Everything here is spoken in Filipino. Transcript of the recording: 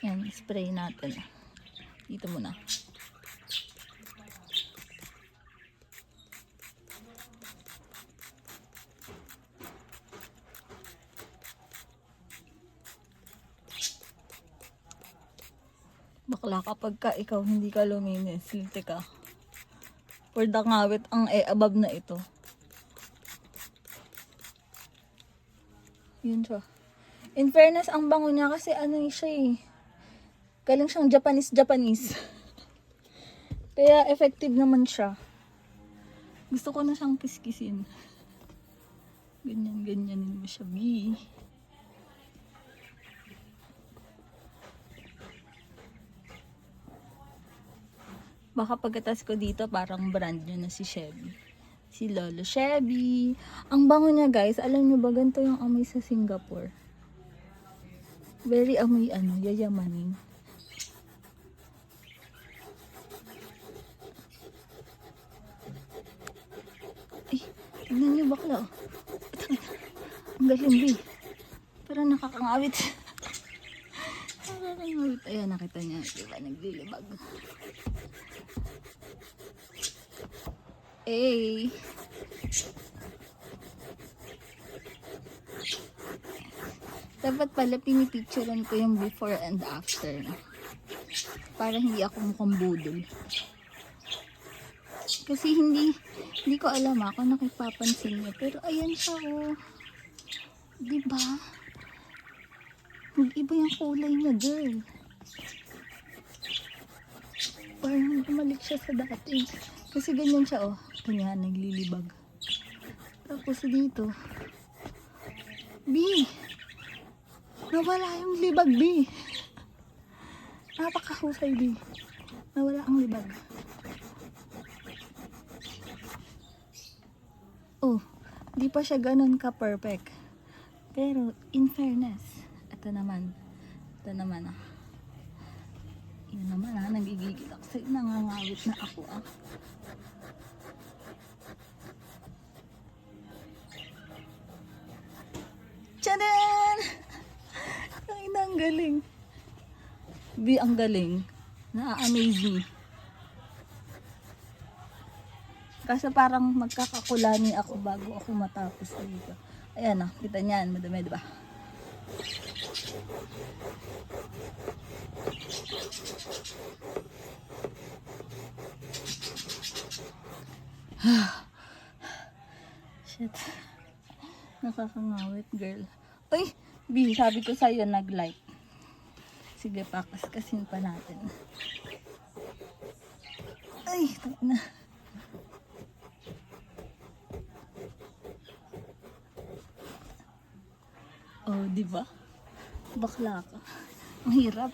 Yan, spray natin. Dito muna. Bakla kapag ka ikaw hindi ka luminis, lilte ka. For the ngawit ang e above na ito. Yun siya. In fairness, ang bango niya kasi ano siya eh. Galing siyang Japanese-Japanese. Kaya effective naman siya. Gusto ko na siyang kiskisin. Ganyan-ganyanin mo siya, B. Baka pagkatas ko dito, parang brand nyo na si Chevy. Si Lolo Chevy. Ang bango niya guys, alam nyo ba ganito yung amoy sa Singapore? Very amoy ano, yayamanin. Ay, tignan nyo bakla. oh. Ang galing di. Pero nakakangawit. nakakangawit. Ayan, nakita niya. Diba, naglilibag. Eh. Dapat pala pinipicturean ko yung before and after. Para hindi ako mukhang budol. Kasi hindi, hindi ko alam ako nakipapansin niya. Pero ayan siya oh. Diba? Mag-iba yung kulay niya, girl. Parang bumalik siya sa dati. Kasi ganyan siya, oh. Kanya, naglilibag. Tapos dito. B! Nawala yung libag, B. Napakahusay, B. Nawala ang libag. Oh, di pa siya ganun ka-perfect. Pero, in fairness, ito naman. Ito naman, ah. Yun naman, ah. Nagigigil ako sa'yo. Nangangawit na ako, ah. Tchadan! Ay, na, ang galing. B, ang galing. Na-amaze me. Kasi parang magkakakulani ako bago ako matapos dito. Ayan na, kita niyan, madami, di ba? Shit. Nakakangawit, girl. Uy, B, sabi ko sa'yo, nag-like. Sige, pakas-kasin pa natin. Ay, na. Oh, di ba? Bakla ka. Ang hirap.